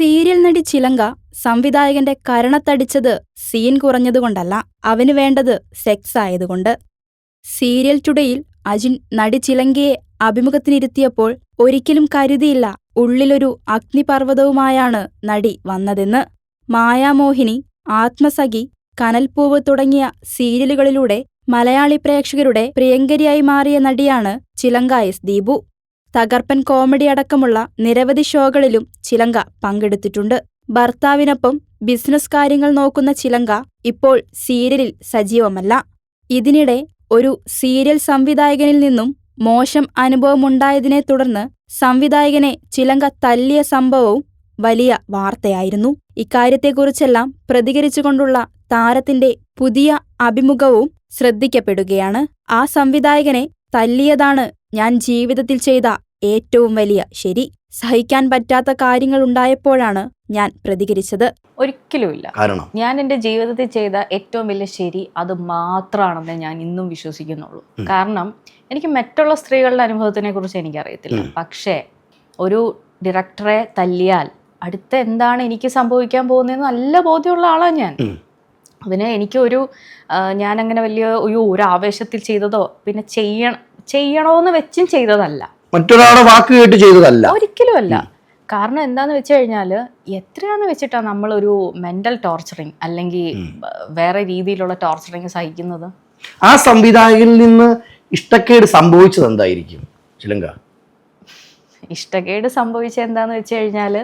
Serial നടി ചിലങ്ക സംവിധായകന്റെ കരണത്തടിച്ചത് സീൻ കുറഞ്ഞതുകൊണ്ടല്ല അവന് വേണ്ടത് സെക്സ് ആയതുകൊണ്ട്. സീരിയൽ ടുഡേയിൽ അജിൻ നടി ചിലങ്കയെ അഭിമുഖത്തിനിരുത്തിയപ്പോൾ ഒരിക്കലും കരുതിയില്ല ഉള്ളിലൊരു അഗ്നിപർവതവുമായാണ് നടി വന്നതെന്ന്. മായാമോഹിനി ആത്മസഖി കനൽപ്പൂവ് തുടങ്ങിയ സീരിയലുകളിലൂടെ മലയാളി പ്രേക്ഷകരുടെ പ്രിയങ്കരിയായി മാറിയ നടിയാണ് ചിലങ്ക എസ്. ദീപു. തകർപ്പൻ കോമഡി അടക്കമുള്ള നിരവധി ഷോകളിലും ചിലങ്ക പങ്കെടുത്തിട്ടുണ്ട്. ഭർത്താവിനൊപ്പം ബിസിനസ് കാര്യങ്ങൾ നോക്കുന്ന ചിലങ്ക ഇപ്പോൾ സീരിയലിൽ സജീവമല്ല. ഇതിനിടെ ഒരു സീരിയൽ സംവിധായകനിൽ നിന്നും മോശം അനുഭവമുണ്ടായതിനെ തുടർന്ന് സംവിധായകനെ ചിലങ്ക തല്ലിയ സംഭവവും വലിയ വാർത്തയായിരുന്നു. ഇക്കാര്യത്തെക്കുറിച്ചെല്ലാം പ്രതികരിച്ചുകൊണ്ടുള്ള താരത്തിന്റെ പുതിയ അഭിമുഖവും ശ്രദ്ധിക്കപ്പെടുകയാണ്. ആ സംവിധായകനെ തല്ലിയതാണ് ഞാൻ ജീവിതത്തിൽ ചെയ്ത ഏറ്റവും വലിയ ശരി സഹിക്കാൻ പറ്റാത്ത കാര്യങ്ങൾ ഉണ്ടായപ്പോഴാണ് ഞാൻ പ്രതികരിച്ചത്. ഒരിക്കലുമില്ല കാരണം? ഞാൻ എന്റെ ജീവിതത്തിൽ ചെയ്ത ഏറ്റവും വലിയ ശരി അത് മാത്രമാണെന്ന് ഞാൻ ഇന്നും വിശ്വസിക്കുന്നുള്ളൂ. കാരണം എനിക്ക് മറ്റുള്ള സ്ത്രീകളുടെ അനുഭവത്തിനെ കുറിച്ച് എനിക്കറിയത്തില്ല. പക്ഷേ ഒരു ഡയറക്ടറെ തല്ലിയാൽ അടുത്ത എന്താണ് എനിക്ക് സംഭവിക്കാൻ പോകുന്നതെന്ന് നല്ല ബോധ്യമുള്ള ആളാണ് ഞാൻ. അതിന് എനിക്കൊരു ഞാനങ്ങനെ വലിയ ഒരു ഒരു ആവേശത്തിൽ ചെയ്തതോ പിന്നെ ചെയ്യണം ചെയ്യണോന്ന് വെച്ചും ചെയ്തതല്ല. മറ്റൊരാളുടെ വാക്ക് കേട്ട് ചെയ്തതല്ല. ഒരിക്കലും അല്ല കാരണം എന്താന്ന് വെച്ച് കഴിഞ്ഞാൽ എത്രയാന്ന് വെച്ചിട്ടാ നമ്മളൊരു മെന്റൽ ടോർച്ചറിങ് അല്ലെങ്കിൽ വേറെ രീതിയിലുള്ള ടോർച്ചറിങ് സഹിക്കുന്നത്? ആ സംവിധായകനിൽ നിന്ന് ഇഷ്ടക്കേട് സംഭവിച്ചത് എന്തായിരിക്കും ചിലങ്ക ഇഷ്ടക്കേട് സംഭവിച്ചത് എന്താന്ന് വെച്ച് കഴിഞ്ഞാൽ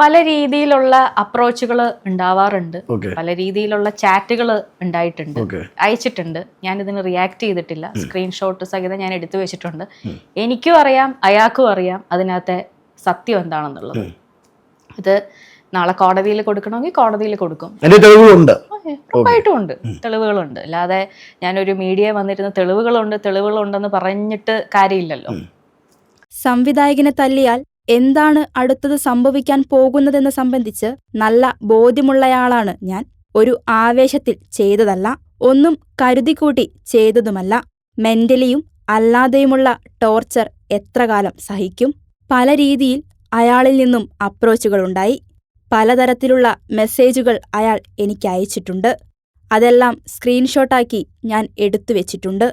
പല രീതിയിലുള്ള അപ്രോച്ചുകൾ ഉണ്ടാവാറുണ്ട്. പല രീതിയിലുള്ള ചാറ്റുകൾ ഉണ്ടായിട്ടുണ്ട്. അയച്ചിട്ടുണ്ട്. ഞാൻ ഇതിന് റിയാക്ട് ചെയ്തിട്ടില്ല സ്ക്രീൻഷോട്ട് സഹിതം ഞാൻ എടുത്തു വെച്ചിട്ടുണ്ട്. എനിക്കും അറിയാം അയാൾക്കും അറിയാം അതിനകത്തെ സത്യം എന്താണെന്നുള്ളത്. ഇത് നാളെ കോടതിയിൽ കൊടുക്കണമെങ്കിൽ കോടതിയിൽ കൊടുക്കും. തെളിവുകളുണ്ട്. ഉറപ്പായിട്ടും ഉണ്ട് തെളിവുകളുണ്ട്. അല്ലാതെ ഞാനൊരു മീഡിയ വന്നിരുന്ന തെളിവുകളുണ്ട് തെളിവുകളുണ്ടെന്ന് പറഞ്ഞിട്ട് കാര്യമില്ലല്ലോ. സംവിധായകനെ തല്ലിയാൽ എന്താണ് അടുത്തത് സംഭവിക്കാൻ പോകുന്നതെന്ന് സംബന്ധിച്ച് നല്ല ബോധ്യമുള്ളയാളാണ് ഞാൻ. ഒരു ആവേശത്തിൽ ചെയ്തതല്ല ഒന്നും കരുതിക്കൂട്ടി ചെയ്തതുമല്ല. മെന്റലിയും അല്ലാതെയുമുള്ള ടോർച്ചർ എത്രകാലം സഹിക്കും? പല രീതിയിൽ അയാളിൽ നിന്നും അപ്രോച്ചുകളുണ്ടായി പലതരത്തിലുള്ള മെസ്സേജുകൾ അയാൾ എനിക്ക് അയച്ചിട്ടുണ്ട്. അതെല്ലാം സ്ക്രീൻഷോട്ടാക്കി ഞാൻ എടുത്തു വെച്ചിട്ടുണ്ട്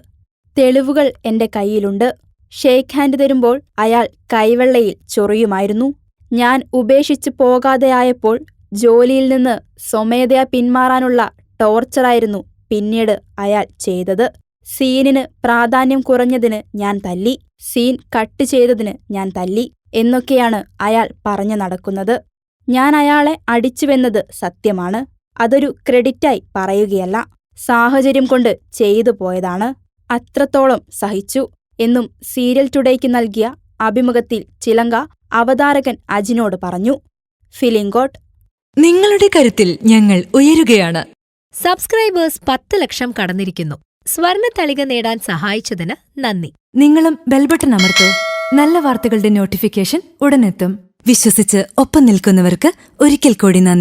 തെളിവുകൾ എന്റെ കയ്യിലുണ്ട്. ഷേക്ക് ഹാൻഡ് തരുമ്പോൾ അയാൾ കൈവെള്ളയിൽ ചൊറിയുമായിരുന്നു. ഞാൻ ഉപേക്ഷിച്ചു പോകാതെയായപ്പോൾ ജോലിയിൽ നിന്ന് സ്വമേധയാ പിന്മാറാനുള്ള ടോർച്ചറായിരുന്നു പിന്നീട് അയാൾ ചെയ്തത്. സീനിന് പ്രാധാന്യം കുറഞ്ഞതിന് ഞാൻ തല്ലി. സീൻ കട്ട് ചെയ്തതിന് ഞാൻ തല്ലി എന്നൊക്കെയാണ് അയാൾ പറഞ്ഞു നടക്കുന്നത്. ഞാൻ അയാളെ അടിച്ചുവെന്നത് സത്യമാണ്. അതൊരു ക്രെഡിറ്റായി പറയുകയല്ല. സാഹചര്യം കൊണ്ട് ചെയ്തു പോയതാണ്. അത്രത്തോളം സഹിച്ചു. എന്നും സീരിയൽ ടുഡേക്ക് നൽകിയ അഭിമുഖത്തിൽ ചിലങ്ക അവതാരകൻ അജിനോട് പറഞ്ഞു. ഫിലിംഗോട്ട് നിങ്ങളുടെ കരുത്തിൽ ഞങ്ങൾ ഉയരുകയാണ്. സബ്സ്ക്രൈബേഴ്സ് പത്ത് ലക്ഷം കടന്നിരിക്കുന്നു. സ്വർണ തളിക നേടാൻ സഹായിച്ചതിന് നന്ദി. നിങ്ങളും ബെൽബട്ടൺ അമർത്തോ. നല്ല വാർത്തകളുടെ നോട്ടിഫിക്കേഷൻ ഉടനെത്തും. വിശ്വസിച്ച് ഒപ്പം നിൽക്കുന്നവർക്ക് ഒരിക്കൽ കൂടി നന്ദി.